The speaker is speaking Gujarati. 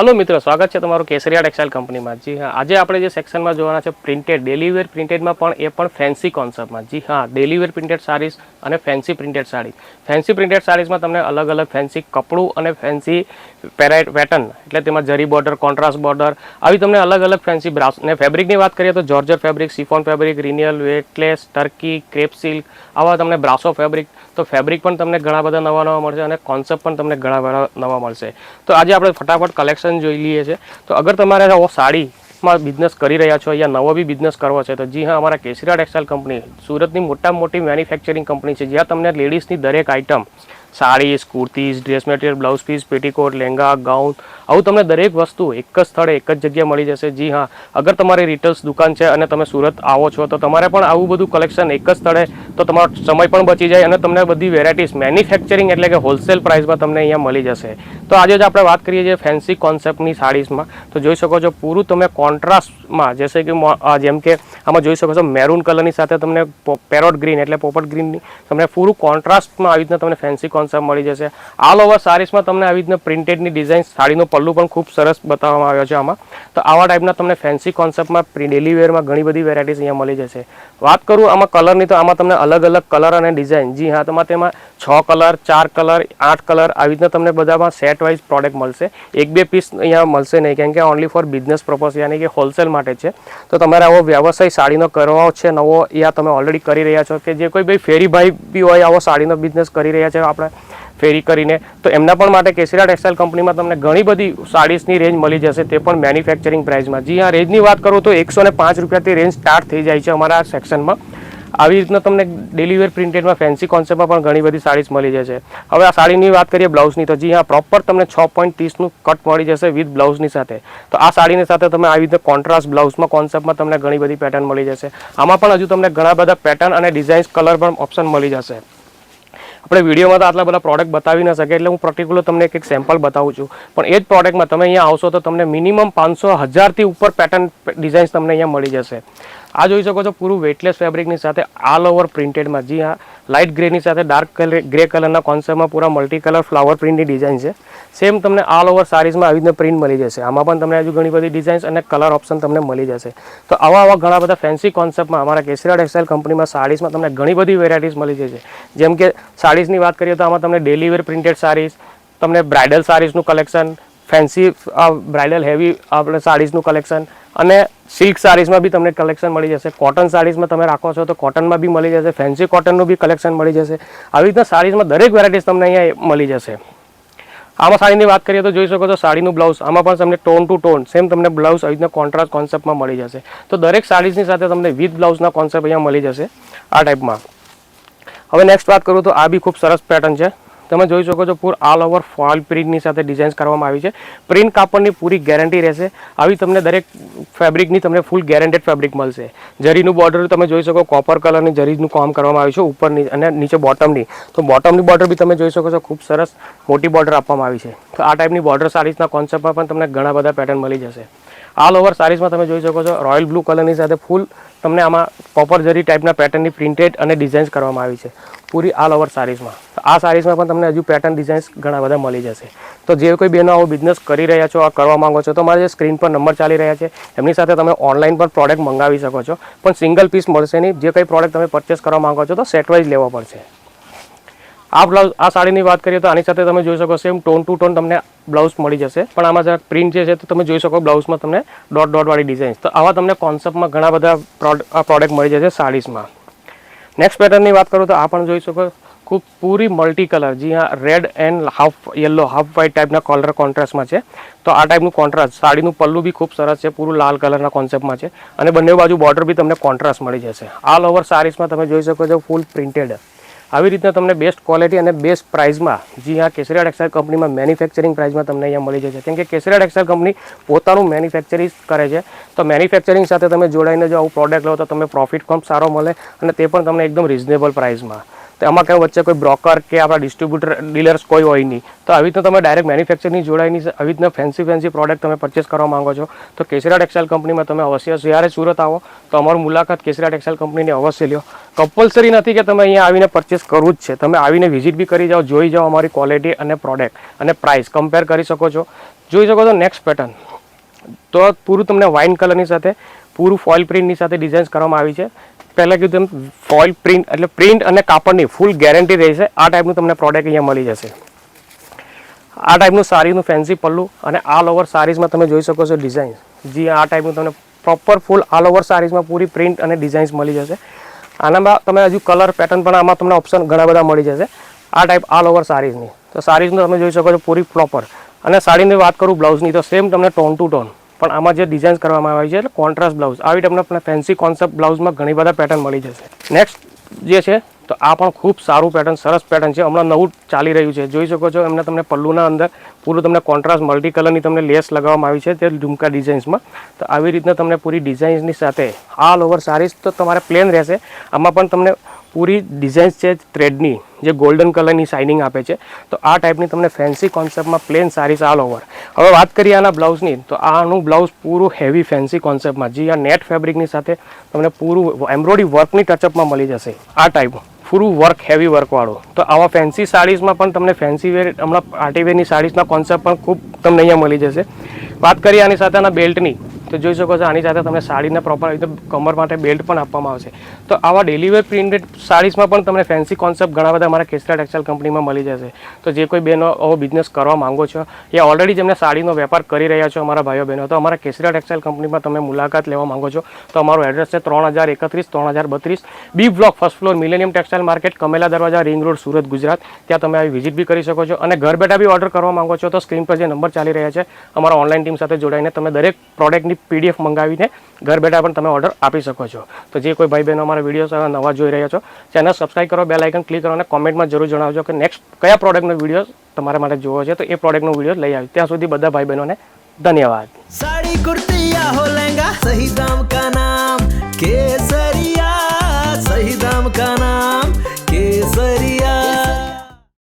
હલો મિત્રો, સ્વાગત છે તમારું કેસરિયા ટેક્સટાઇલ કંપનીમાં. જી હા, આજે આપણે જે સેક્શનમાં જોવાના છે પ્રિન્ટેડ ડેલીવેર પ્રિન્ટેડમાં પણ એ પણ ફેન્સી કોન્સેપ્ટમાં જી હા ડેલીવેર પ્રિન્ટેડ સાડીઝ અને fancy printed sari. Fancy printed સાડીઝમાં તમને અલગ અલગ ફેન્સી કપડું અને ફેન્સી પેરાઇટ પેટર્ન, એટલે તેમાં જરી બોર્ડર કોન્ટ્રાસ્ટ બોર્ડર, આવી તમને અલગ અલગ ફેન્સી બ્રાઉસ ને ફેબ્રિકની વાત કરીએ તો જોર્જર ફેબ્રિક સિફોન ફેબ્રિક રિનિયલ વેટલેસ ટર્કી ક્રેપ સિલ્ક આવા તમને બ્રાસો ફેબ્રિક તો ફેબ્રિક પણ તમને ઘણા બધા નવા નવા મળશે અને કોન્સેપ્ટ પણ તમને ઘણા બધા નવા મળશે. તો આજે આપણે ફટાફટ કલેક્શન જોઈ લઈએ છીએ તો અગર તમારે સાડીમાં બિઝનેસ કરી રહ્યા છો યા નવો બી બિઝનેસ કરવો છે, તો જી હા, અમારા કેસરિયા ટેક્સટાઇલ કંપની સુરતની મોટામાં મોટી મેન્યુફેક્ચરિંગ કંપની છે. જ્યાં તમને લેડીઝની દરેક item saris kurtis dress material blouse piece petticoat lehenga gown આવું તમને દરેક વસ્તુ એક જ સ્થળે, એક જ જગ્યાએ મળી જશે. જી હા, અગર તમારી રિટેલ્સ દુકાન છે અને તમે સુરત આવો છો, તો તમારે પણ આવું બધું કલેક્શન એક જ સ્થળે, તો તમારો સમય પણ બચી જાય અને તમને બધી વેરાયટીઝ મેન્યુફેક્ચરિંગ એટલે કે હોલસેલ પ્રાઇસમાં તમને અહીંયા મળી જશે. તો આજે જ આપણે વાત કરીએ છીએ ફેન્સી કોન્સેપ્ટની સાડીઝમાં. તો જોઈ શકો છો, પૂરું તમે કોન્ટ્રાસ્ટમાં જેસે કે જેમ કે આમાં જોઈ શકો છો મેરૂન કલરની સાથે તમને પેરોટ ગ્રીન એટલે પોપટ ગ્રીનની તમને પૂરું કોન્ટ્રાસ્ટમાં આવી રીતના તમને ફેન્સી કોન્સેપ્ટ મળી જશે. ઓલ ઓવર સાડીઝમાં તમને આવી રીતના પ્રિન્ટેડની ડિઝાઇન સાડીનો પલ્લું પણ ખૂબ સરસ બતાવવામાં આવ્યો છે આમાં. તો આવા ટાઈપના તમને ફેન્સી કોન્સેપ્ટમાં ડેલી વેરમાં ઘણી બધી વેરાયટીઝ અહીંયા મળી જશે. વાત કરું આમાં કલરની તો આમાં તમને અલગ અલગ કલર અને ડિઝાઇન જી હા તમારે તેમાં છ કલર ચાર કલર આઠ કલર આવી રીતના તમને બધામાં સેટ વાઇઝ પ્રોડક્ટ મળશે. એક બે પીસ અહીંયા મળશે નહીં કેમ કે ઓનલી ફોર બિઝનેસ પર્પઝ યાની કે હોલસેલ માટે છે. તો તમારે આવો વ્યવસાય સાડીનો કરવો છે, નવો, યા તમે ઓલરેડી કરી રહ્યા છો, કે જે કોઈ ભાઈ ફેરીભાઈ બી હોય, આવો સાડીનો બિઝનેસ કરી રહ્યા છે આપણે ફેરી કરીને, તો એમના પણ માટે કેસરીયા ટેક્સટાઇલ કંપનીમાં તમને ઘણી બધી સાડીસની રેન્જ મળી જશે, તે પણ મેન્યુફેક્ચરિંગ પ્રાઇસમાં જી હા રેન્જની વાત કરું તો એકસો પાંચ રૂપિયાથી રેન્જ સ્ટાર્ટ થઈ જાય છે અમારા સેક્શનમાં આવી રીતના તમને ડેલીવેર પ્રિન્ટેડમાં ફેન્સી કોન્સેપ્ટમાં પણ ઘણી બધી સાડીઝ મળી જશે. હવે આ સાડીની વાત કરીએ બ્લાઉઝની, તો જી હા પ્રોપર તમને છ પોઈન્ટ ત્રીસનું કટ મળી જશે વિથ બ્લાઉઝની સાથે. તો આ સાડીની સાથે તમે આવી રીતે કોન્ટ્રાસ્ટ બ્લાઉઝમાં કોન્સેપ્ટમાં તમને ઘણી બધી પેટર્ન મળી જશે. આમાં પણ હજુ તમને ઘણા બધા પેટર્ન અને ડિઝાઇન્સ કલર પણ ઓપ્શન મળી જશે. આપણે વિડીયોમાં તો આટલા બધા પ્રોડક્ટ બતાવી ન શકે એટલે હું પર્ટિક્યુલર તમને એક એક સેમ્પલ બતાવું છું. પણ એ જ પ્રોડક્ટમાં તમે અહીંયા આવશો તો તમને મિનિમમ પાંચસો હજારથી ઉપર પેટર્ન ડિઝાઇન્સ તમને અહીંયા મળી જશે. આ જોઈ શકો છો પૂરું વેટલેસ ફેબ્રિકની સાથે ઓલ ઓવર પ્રિન્ટેડમાં જી હા લાઇટ ગ્રેની સાથે ડાર્ક કલર ગ્રે કલરના કોન્સેપ્ટમાં પૂરા મલ્ટી કલર ફ્લાવર પ્રિન્ટની ડિઝાઇન છે. સેમ તમને ઓલ ઓવર સારીઝમાં આવી રીતે પ્રિન્ટ મળી જશે. આમાં પણ તમને હજુ ઘણી બધી ડિઝાઇન્સ અને કલર ઓપ્શન તમને મળી જશે. તો આવા આવા ઘણા બધા ફેન્સી કોન્સેપ્ટમાં અમારા કેસરિયા ટેક્સટાઇલ કંપનીમાં સાડીઝમાં તમને ઘણી બધી વેરાયટીઝ મળી જશે. જેમ કે સાડીઝની વાત કરીએ તો આમાં તમને ડેલી વેર પ્રિન્ટેડ સાડીઝ તમને બ્રાઇડલ સાડીઝનું કલેક્શન ફેન્સી બ્રાઇડલ, હેવી આપણે સાડીઝનું કલેક્શન અને સિલ્ક સાડીઝમાં બી તમને કલેક્શન મળી જશે. કોટન સાડીઝમાં તમે રાખો છો તો કોટનમાં બી મળી જશે, ફેન્સી કોટનનું બી કલેક્શન મળી જશે. આવી રીતના સાડીઝમાં દરેક વેરાયટીઝ તમને અહીંયા મળી જશે. આમાં સાડીની વાત કરીએ તો જોઈ શકો છો સાડીનું બ્લાઉઝ, આમાં પણ તમને ટોન ટુ ટોન, સેમ તમને બ્લાઉઝ આવી રીતના કોન્ટ્રાસ્ટ કોન્સેપ્ટમાં મળી જશે. તો દરેક સાડીઝની સાથે તમને વિથ બ્લાઉઝના કોન્સેપ્ટ અહીંયા મળી જશે આ ટાઈપમાં. હવે નેક્સ્ટ વાત કરું તો આ બી ખૂબ સરસ પેટર્ન છે. તમે જોઈ શકો છો પૂર ઓલ ઓવર ફોઇલ પ્રિન્ટની સાથે ડિઝાઇન્સ કરવામાં આવી છે. પ્રિન્ટ કાપડની પૂરી ગેરંટી રહેશે. આવી તમને દરેક ફેબ્રિકની તમને ફૂલ ગેરંટેડ ફેબ્રિક મળશે. જરીનું બોર્ડર તમે જોઈ શકો કોપર કલરની જરીનું કામ કરવામાં આવ્યું છે ઉપરની અને નીચે બોટમની તો બોટમની બોર્ડર બી તમે જોઈ શકો છો, ખૂબ સરસ મોટી બોર્ડર આપવામાં આવી છે. તો આ ટાઈપની બોર્ડર સાડીઝના કોન્સેપ્ટમાં પણ તમને ઘણા બધા પેટર્ન મળી જશે. ઓલ ઓવર સારીઝમાં તમે જોઈ શકો છો રોયલ બ્લુ કલરની સાથે ફૂલ તમને આમાં કોપર જરી ટાઈપના પેટર્નની પ્રિન્ટેડ અને ડિઝાઇન્સ કરવામાં આવી છે. પૂરી ઓલ ઓવર સાડીઝમાં તો આ સાડીઝમાં પણ તમને હજુ પેટર્ન ડિઝાઇન્સ ઘણા બધા મળી જશે. તો જે કોઈ બહેનો આવો બિઝનેસ કરી રહ્યા છો, આ કરવા માંગો છો, તો મારા જે સ્ક્રીન પર નંબર ચાલી રહ્યા છે, એમની સાથે તમે ઓનલાઈન પણ પ્રોડક્ટ મંગાવી શકો છો. પણ સિંગલ પીસ મળશે નહીં. જે કંઈ પ્રોડક્ટ તમે પરચેસ કરવા માંગો છો, તો સેટવાઇઝ લેવો પડશે. આ બ્લાઉઝ આ સાડીની વાત કરીએ તો આની સાથે તમે જોઈ શકો સેમ ટોન ટુ ટોન તમને બ્લાઉઝ મળી જશે. પણ આમાં જરા પ્રિન્ટ જે છે, તો તમે જોઈ શકો બ્લાઉઝમાં તમને ડોટ ડોટવાળી ડિઝાઇન્સ ડિઝાઇન તો આવા તમને કોન્સેપ્ટમાં ઘણા બધા પ્રોડક્ટ મળી જશે સાડીઝમાં. નેક્સ્ટ પેટર્નની વાત કરું તો આ પણ જોઈ શકો ખૂબ પૂરી મલ્ટી કલર જી હા red and half yellow half white ટાઈપના કલર કોન્ટ્રાસ્ટમાં છે. તો આ ટાઈપનું કોન્ટ્રાસ્ટ સાડીનું પલ્લું બી ખૂબ સરસ છે, પૂરું લાલ કલરના કોન્સેપ્ટમાં છે. અને બંને બાજુ બોર્ડર બી તમને કોન્ટ્રાસ્ટ મળી જશે. ઓલ ઓવર સારીઝમાં તમે જોઈ શકો છો ફૂલ પ્રિન્ટેડ આવી રીતના તમને બેસ્ટ ક્વોલિટી અને બેસ્ટ પ્રાઇસમાં જી હા, કેસરિયા ટેક્સટાઇલ કંપનીમાં મેન્યુફેક્ચરિંગ પ્રાઇસમાં તમને અહીંયા મળી જશે. કેમ કે કેસરિયા ટેક્સટાઇલ કંપની પોતાનું મેન્યુફેક્ચરિંગ કરે છે. તો મેન્યુફેક્ચરિંગ સાથે તમે જોડાઈને જો આવું પ્રોડક્ટ લો તો તમને પ્રોફિટ પણ સારો મળે અને તે પણ તમને એકદમ રિઝનેબલ પ્રાઇસમાં તો એમાં કંઈ વચ્ચે કોઈ બ્રોકર કે આપણા ડિસ્ટ્રીબ્યુટર ડીલર્સ કોઈ હોય નહીં. તો આવી રીતના તમે ડાયરેક્ટ મેન્યુફેક્ચરની જોડાઈની આવી રીતના ફેન્સી ફેન્સી પ્રોડક્ટ તમે પરચેસ કરવા માંગો છો. તો કેસરા ટેક્સટાઇલ કંપનીમાં તમે અવશ્ય જ્યારે સુરત આવો, તો અમારું મુલાકાત કેસરા ટેક્સટાઇલ કંપનીની અવશ્ય લ્યો. કમ્પલસરી નથી કે તમે અહીંયા આવીને પરચેસ કરવું જ છે. તમે આવીને વિઝિટ બી કરી જાઓ, જોઈ જાઓ અમારી ક્વોલિટી અને પ્રોડક્ટ અને પ્રાઇસ કમ્પેર કરી શકો છો. જોઈ શકો છો નેક્સ્ટ પેટર્ન તો પૂરું તમને વાઇન કલરની સાથે, પૂરું ફોઇલ પ્રિન્ટની સાથે ડિઝાઇન્સ કરવામાં આવી છે. પહેલાં કીધું તેમ ફોઇલ પ્રિન્ટ એટલે પ્રિન્ટ અને કાપડની ફૂલ ગેરંટી રહેશે. આ ટાઈપનું તમને પ્રોડક્ટ અહીંયા મળી જશે. આ ટાઈપનું સાડીનું ફેન્સી પલ્લું અને આલ ઓવર સારીઝમાં તમે જોઈ શકો છો ડિઝાઇન જે, આ ટાઈપનું તમને પ્રોપર ફૂલ આલ ઓવર સારીઝમાં પૂરી પ્રિન્ટ અને ડિઝાઇન્સ મળી જશે. આનામાં તમે હજુ કલર પેટર્ન પણ આમાં તમને ઓપ્શન ઘણા બધા મળી જશે. આ ટાઈપ આલ ઓવર સારીઝની. તો સારીઝનું તમે જોઈ શકો છો પૂરી પ્રોપર અને સાડીની વાત કરું બ્લાઉઝની તો સેમ તમને ટોન ટુ ટોન પણ આમાં જે ડિઝાઇન્સ કરવામાં આવી છે એટલે કોન્ટ્રાસ્ટ બ્લાઉઝ આવી તમને ફેન્સી કોન્સેપ્ટ બ્લાઉઝમાં ઘણી બધા પેટર્ન મળી જશે. નેક્સ્ટ જે છે, તો આ પણ ખૂબ સારું પેટર્ન સરસ પેટર્ન છે. હમણાં નવું ચાલી રહ્યું છે. જોઈ શકો છો, એમને તમને પલ્લુના અંદર પૂરું તમને કોન્ટ્રાસ્ટ મલ્ટી કલરની તમને લેસ લગાવવામાં આવી છે તે ઝુમકા ડિઝાઇન્સમાં તો આવી રીતના તમને પૂરી ડિઝાઇન્સની સાથે ઓલ ઓવર સારીઝ તો તમારે પ્લેન રહેશે. આમાં પણ તમને પૂરી ડિઝાઇન્સ છે થ્રેડની જે ગોલ્ડન કલરની શાઇનિંગ આપે છે. તો આ ટાઈપની તમને ફેન્સી કોન્સેપ્ટમાં પ્લેન સારીસ ઓલ ઓવર હવે વાત કરીએ આના બ્લાઉઝની તો આનું બ્લાઉઝ પૂરું હેવી ફેન્સી કોન્સેપ્ટમાં જે, આ નેટ ફેબ્રિકની સાથે તમને પૂરું એમ્બ્રોઇડરી વર્કની ટચઅપમાં મળી જશે. આ ટાઈપ પૂરું વર્ક હેવી વર્કવાળું તો આવા ફેન્સી સાડીઝમાં પણ તમને ફેન્સી વેર હમણાં પાર્ટી વેરની સાડીઝના કોન્સેપ્ટ પણ ખૂબ તમને અહીંયા મળી જશે. વાત કરીએ આની સાથે આના બેલ્ટની તો જોઈ શકો છો, આની સાથે તમને સાડીને પ્રોપર રીતે કમર માટે બેલ્ટ પણ આપવામાં આવશે. તો આવા ડેલીવેર પ્રિન્ટેડ સાડીઝમાં પણ તમને ફેન્સી કોન્સેપ્ટ ઘણા બધા અમારા કેસરા ટેક્સટાઇલ કંપનીમાં મળી જશે. તો જે કોઈ બહેનો આવો બિઝનેસ કરવા માંગો છો, યા ઓલરેડી જેમને સાડીનો વેપાર કરી રહ્યા છો અમારા ભાઈઓ બહેનો, તો અમારા કેસરા ટેક્સટાઇલ કંપનીમાં તમે મુલાકાત લેવા માંગો છો, તો અમારું એડ્રેસ છે ત્રણ હજાર એકત્રીસ, ત્રણ હજાર બત્રીસ B block first floor Millennium Textile Market Kamela Darwaja ring road Surat, Gujarat. ત્યાં તમે આવી વિઝિટ બી કરી શકો છો અને ઘર બેઠા બી ઓર્ડર કરવા માંગો છો તો સ્ક્રીન પર જે નંબર ચાલી રહ્યા છે, અમારા ઓનલાઈન ટીમ સાથે જોડાઈને તમે દરેક પ્રોડક્ટની પીડીએફ મંગાવીને ઘર બેઠા પણ તમે ઓર્ડર આપી શકો છો. તો જે કોઈ ભાઈ બહેનો અમારા વીડિયો નવા જોઈ રહ્યા છો ચેનલ સબસ્ક્રાઈબ કરો બે લાઇકન ક્લિક કરો અને કોમેન્ટમાં જરૂર જણાવજો કે નેક્સ્ટ કયા પ્રોડક્ટનો વીડિયો તમારે માટે જોવો છે. તો એ પ્રોડક્ટનો વીડિયો લઈ આવ્યો ત્યાં સુધી બધા ભાઈ બહેનોને ધન્યવાદ. साड़ी कुर्तिया हो लहंगा सही दाम का नाम केसरिया सही दाम का नाम